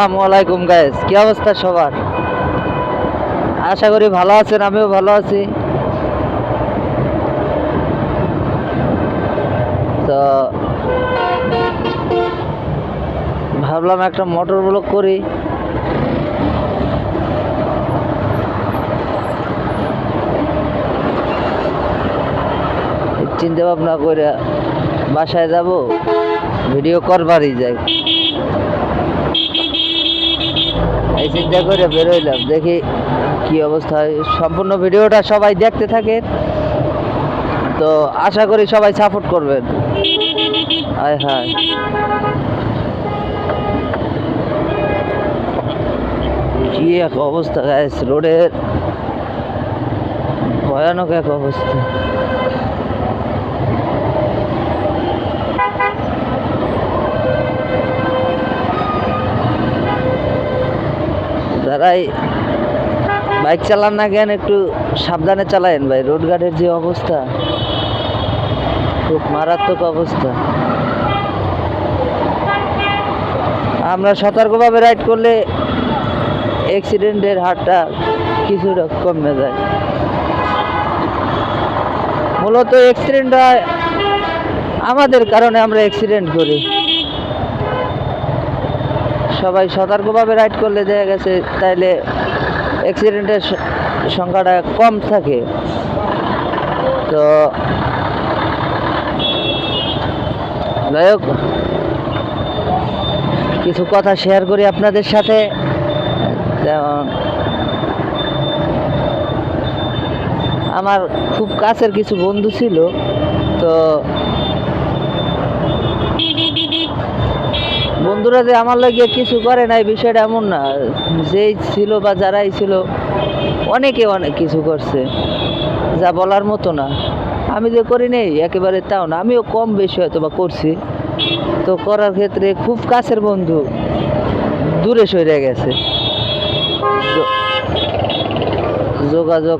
আসসালামু আলাইকুম গাইস কি অবস্থা সবার? আশা করি ভালো আছেন, আমিও ভালো আছি। তো, ভাবলাম একটা মোটর ব্লক করি। চিন্তা ভাবনা করে বাসায় যাব ভিডিও করবারই যাই। এই চিন্তা করে বেরোইলাম, দেখি কি অবস্থা হয়। সম্পূর্ণ ভিডিওটা সবাই দেখতে থাকে, তো আশা করি সবাই সাপোর্ট করবেন। হায় হায়। কি এক অবস্থা গাইস রোডের ভয়ানক এক অবস্থা। যারাই বাইক চালান না কেন, একটু সাবধানে চালায়েন ভাই, রোড গার্ডের যে অবস্থা, খুব মারাত্মক অবস্থা। আমরা সতর্কভাবে রাইড করলে অ্যাক্সিডেন্টের হারটা কিছুটা কমে যায়। মূলত অ্যাক্সিডেন্ট হয় আমাদের কারণে আমরা অ্যাক্সিডেন্ট করি। সবাই সতর্কভাবে রাইড করলে দেখা গেছে তাইলে অ্যাক্সিডেন্টের সংখ্যাটা কম থাকে। তো যাই হোক, কিছু কথা শেয়ার করি আপনাদের সাথে। যেমন আমার খুব কাছের কিছু বন্ধু ছিল, তো বন্ধুরা যে আমার লাগিয়ে কিছু করে নাই, বিষয়টা এমন না। যেই ছিল বা যারাই ছিল, অনেকে অনেক কিছু করছে, যা বলার মতো না। আমি যে করি নেই, একেবারে তাও না। আমিও কম বেশি হয়তো বা করছি। তো করার ক্ষেত্রে খুব কাছের বন্ধু দূরে সরে গেছে। যোগাযোগ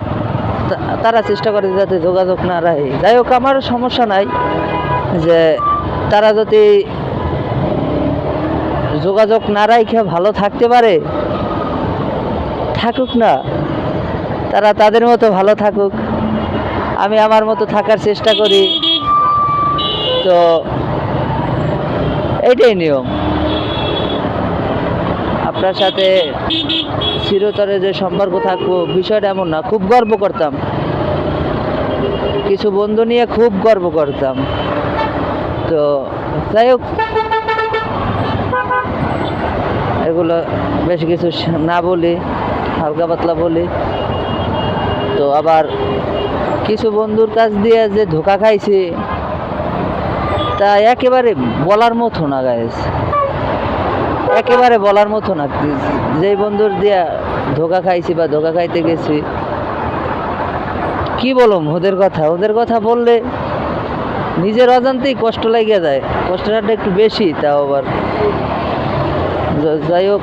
তারা চেষ্টা করে যাতে যোগাযোগ না রাখে। যাই হোক আমার সমস্যা নাই যে তারা যদি যোগাযোগ না রাখে ভালো থাকতে পারে? থাকুক না। তারা তাদের মতো ভালো থাকুক। আমি আমার মতো থাকার চেষ্টা করি। তো এইটাই নিয়ম। আপনার সাথে চিরতরে যে সম্পর্ক থাকব, বিষয়টা এমন না, খুব গর্ব করতাম। কিছু বন্ধু নিয়ে খুব গর্ব করতাম। তো যাই হোক এগুলো বেশি কিছু না বলি, হালকা পাতলা বলি। তো আবার কিছু বন্ধুর কাছ দিয়ে যে ধোকা খাইছি, তা একেবারে বলার মতো না গাইস একেবারে বলার মতো না। যেই বন্ধুর দিয়া ধোকা খাইছি বা ধোকা খাইতে গেছি, কি বলুম ওদের কথা? ওদের কথা বললে নিজের অজান্তেই কষ্ট লেগে যায়। কষ্টটা একটু বেশি, তাও আবার। যাই হোক,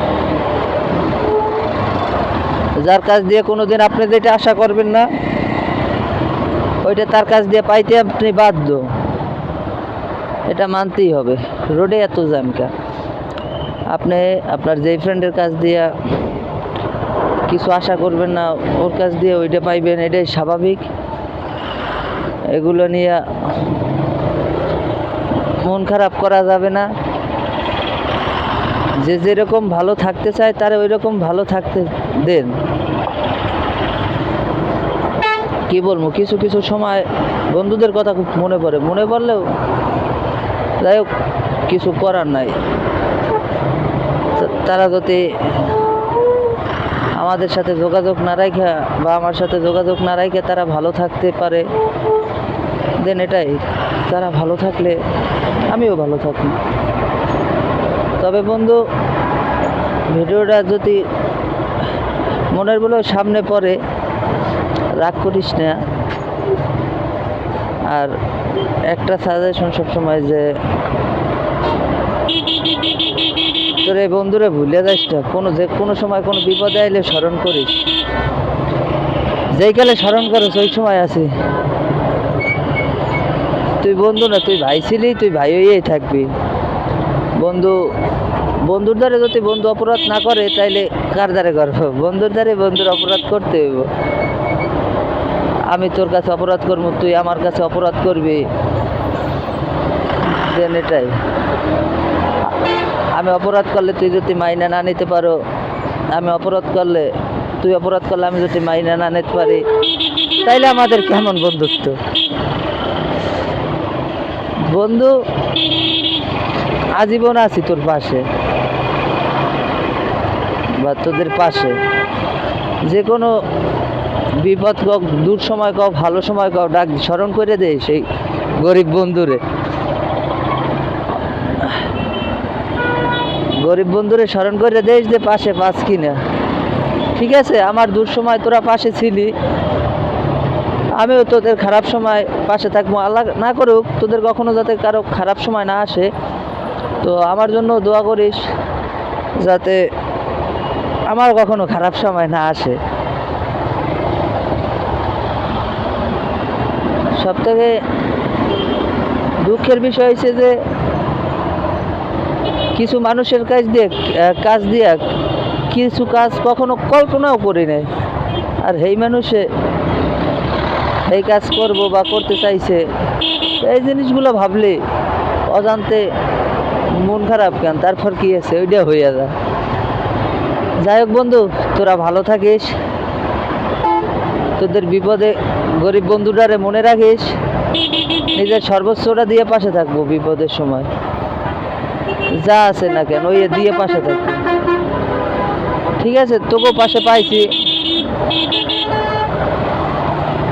যার কাছ দিয়ে কোনো দিন আপনি যেটা আশা করবেন না, ওইটা তার কাছ দিয়ে পাইতে আপনি বাধ্য। এটা মানতেই হবে। রোডে এত জ্যামকা আপনি, আপনার যেই ফ্রেন্ডের কাছ দিয়ে কিছু আশা করবেন না, ওর কাছ দিয়ে ওইটা পাইবেন, এটাই স্বাভাবিক। এগুলো নিয়ে মন খারাপ করা যাবে না। যে যেরকম ভালো থাকতে চায়, তার ওই রকম ভালো থাকতে দেন। কি বলব, কিছু কিছু সময় বন্ধুদের কথা খুব মনে পড়ে। মনে পড়লেও যাই হোক, কিছু করার নাই। তারা যদি আমাদের সাথে যোগাযোগ না রাখা বা আমার সাথে যোগাযোগ না রাখে তারা ভালো থাকতে পারে। দেন এটাই, তারা ভালো থাকলে আমিও ভালো থাকি তবে বন্ধু, ভিডিওটা যদি মনের বলে সামনে পড়ে, রাগ করিস না। আর একটা সাজেশন সবসময় যে, তোর এই বন্ধুরে ভুলে যাস না। কোনো যে কোনো সময় কোনো বিপদে আইলে স্মরণ করিস। যেই কালে স্মরণ করিস, ওই সময় আছে তুই বন্ধু না, তুই ভাই ছিলি, তুই ভাই হয়েই থাকবি। বন্ধু, বন্ধুর দ্বারে যদি বন্ধু অপরাধ না করে, তাইলে কার দ্বারে করব? বন্ধুর দ্বারে বন্ধুর অপরাধ করতে হইব। আমি তোর কাছে অপরাধ করব, তুই আমার কাছে অপরাধ করবি। এটাই। আমি অপরাধ করলে তুই যদি মাইনা না নিতে পারো, আমি অপরাধ করলে, তুই অপরাধ করলে আমি যদি মাইনা না নিতে পারি, তাইলে আমাদের কেমন বন্ধুত্ব? বন্ধু আজীবন আছি তোর পাশে। বা তোদের পাশে। যে কোনো বিপদ কক দূর সময় কক ভালো সময় কক ডাক স্মরণ করে দে সেই গরিব বন্ধুরে। গরিব বন্ধুরে স্মরণ করে দেশ যে পাশে পাস কিনা। ঠিক আছে, আমার দূর সময় তোরা পাশে ছিলি। আমিও তোদের খারাপ সময় পাশে থাকব। আল্লাহ না করুক, তোদের কখনো যাতে কারও খারাপ সময় না আসে। তো আমার জন্য দোয়া করিস যাতে আমার কখনো খারাপ সময় না আসে। সব থেকে দুঃখের বিষয় হচ্ছে যে কিছু মানুষের কাজ দিয়ে, কাজ দিয়া কিছু কাজ কখনো কল্পনাও করি নাই। আর এই মানুষে এই কাজ করব বা করতে চাইছে, এই জিনিসগুলো ভাবলে অজান্তে মন খারাপ কেন? তারপর কি আছে? ওইটা হইয়া যা যাই হোক বন্ধু, তোরা ভালো থাকিস। তোদের বিপদে গরিব বন্ধুটারে মনে রাখিস। নিজের সর্বোচ্চটা দিয়ে পাশে থাকব বিপদের সময়। যা আছে না কেন, ওই দিয়ে পাশে থাকব। ঠিক আছে তোকে পাশে পাইছি।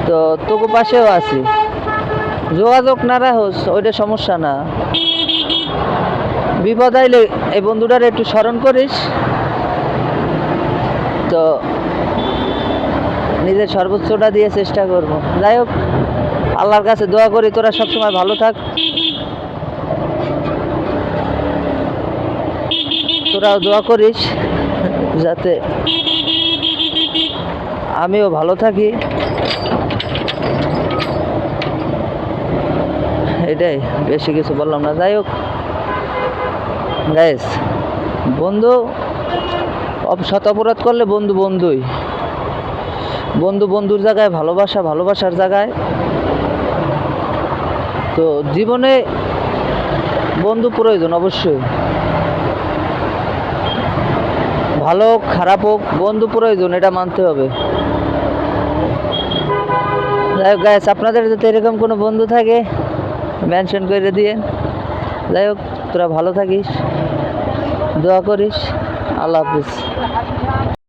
তো তোকে পাশেও আছি। যোগাযোগ না রাখোস, ওইটা সমস্যা না। বিপদ আইলে এই বন্ধুটার একটু স্মরণ করিস। তো নিজের সর্বোচ্চটা দিয়ে চেষ্টা করব। যাই হোক, আল্লাহর কাছে দোয়া করি, তোরা সবসময় ভালো থাক। তোরাও দোয়া করিস, যাতে আমিও ভালো থাকি। এটাই, বেশি কিছু বললাম না। যাই হোক। গাইস বন্ধু শত অপরাধ করলে বন্ধু বন্ধুই। বন্ধু বন্ধুর জায়গায়, ভালোবাসা ভালোবাসার জায়গায়। তো জীবনে বন্ধু প্রয়োজন অবশ্যই। ভালো, খারাপ হোক, বন্ধু প্রয়োজন, এটা মানতে হবে। যাই হোক গ্যাস আপনাদের যদি এরকম কোনো বন্ধু থাকে মেনশন করে দিয়ে যাই হোক তোরা ভালো থাকিস দোয়া করিস আল্লাহ হাফিজ।